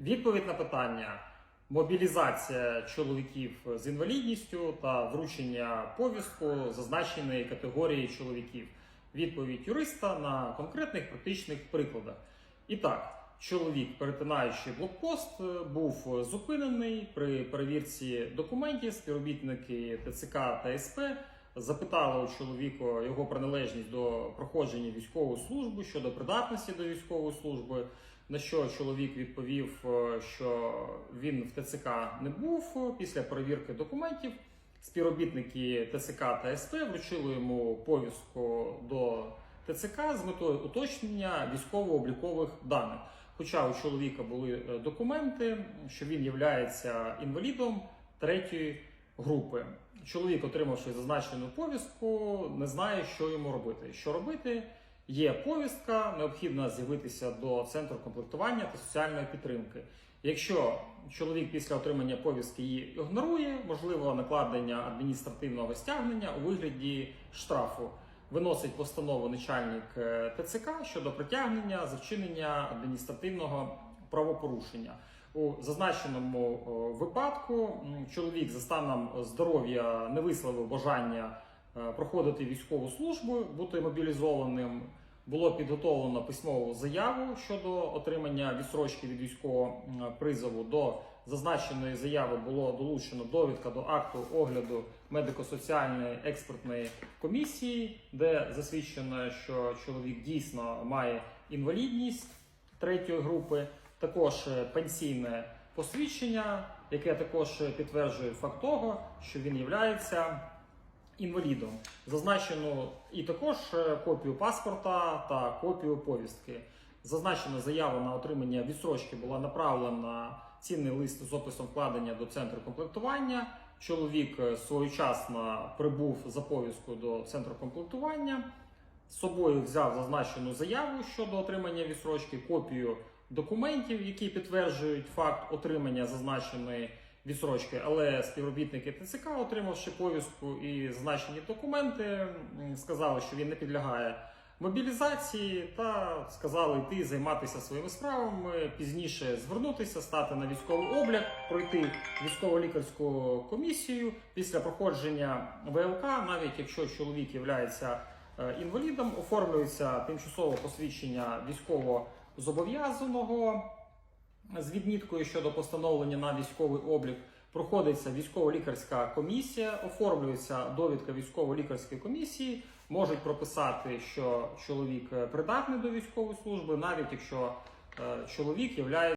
Відповідь на питання: мобілізація чоловіків з інвалідністю та вручення повістку зазначеної категорії чоловіків. Відповідь юриста на конкретних практичних прикладах. І так, чоловік, перетинаючи блокпост, був зупинений при перевірці документів. Співробітники ТЦК та СП запитали у чоловіка його приналежність до проходження військової служби щодо придатності до військової служби. На що чоловік відповів, е, що він в ТЦК не був після перевірки документів. Співробітники ТЦК та СП вручили йому повістку до ТЦК з метою уточнення військово-облікових даних. Хоча у чоловіка були е, документи, що він є інвалідом третьої групи. Чоловік, отримавши зазначену повістку, не знає, що йому робити. Що робити? Є повістка, необхідно з'явитися до центру комплектування та соціальної підтримки. Якщо чоловік після отримання повістки її ігнорує, можливо накладення адміністративного стягнення у вигляді штрафу. Виносить постанову начальник е, ТЦК щодо притягнення за вчинення адміністративного правопорушення. У зазначеному випадку чоловік за станом здоров'я не висловив бажання е, проходити військову службу, бути мобілізованим. Було підготовлено письмову заяву щодо отримання відсрочки від військового призову. До зазначеної заяви було долучено довідка до акту огляду медико-соціальної експертної комісії, де засвідчено, що чоловік дійсно має інвалідність третьої групи, також е, пенсійне посвідчення, яке також підтверджує факт того, що він являється інвалідом. Зазначено і також е, копію паспорта та копію повістки. Зазначена заява на отримання відсрочки була направлена цінний лист з описом вкладення до центру комплектування. Чоловік е, своєчасно прибув за повісткою до центру комплектування. З собою взяв зазначену заяву щодо отримання відсрочки, копію документів, які підтверджують факт отримання зазначеної відсрочки. Але співробітники ТЦК, отримавши повістку і зазначені документи, сказали, що він не підлягає мобілізації, та сказали йти займатися своїми справами, пізніше звернутися, стати на військовий облік, пройти військово-лікарську комісію після проходження ВЛК, навіть якщо чоловік являється е, інвалідом, оформлюється тимчасове посвідчення військово-зобов'язаного з відміткою щодо постановлення на військовий облік. Проходиться військово-лікарська комісія, оформлюється довідка військово-лікарської комісії. Можуть прописати, що чоловік е, придатний до військової служби, навіть якщо е, чоловік є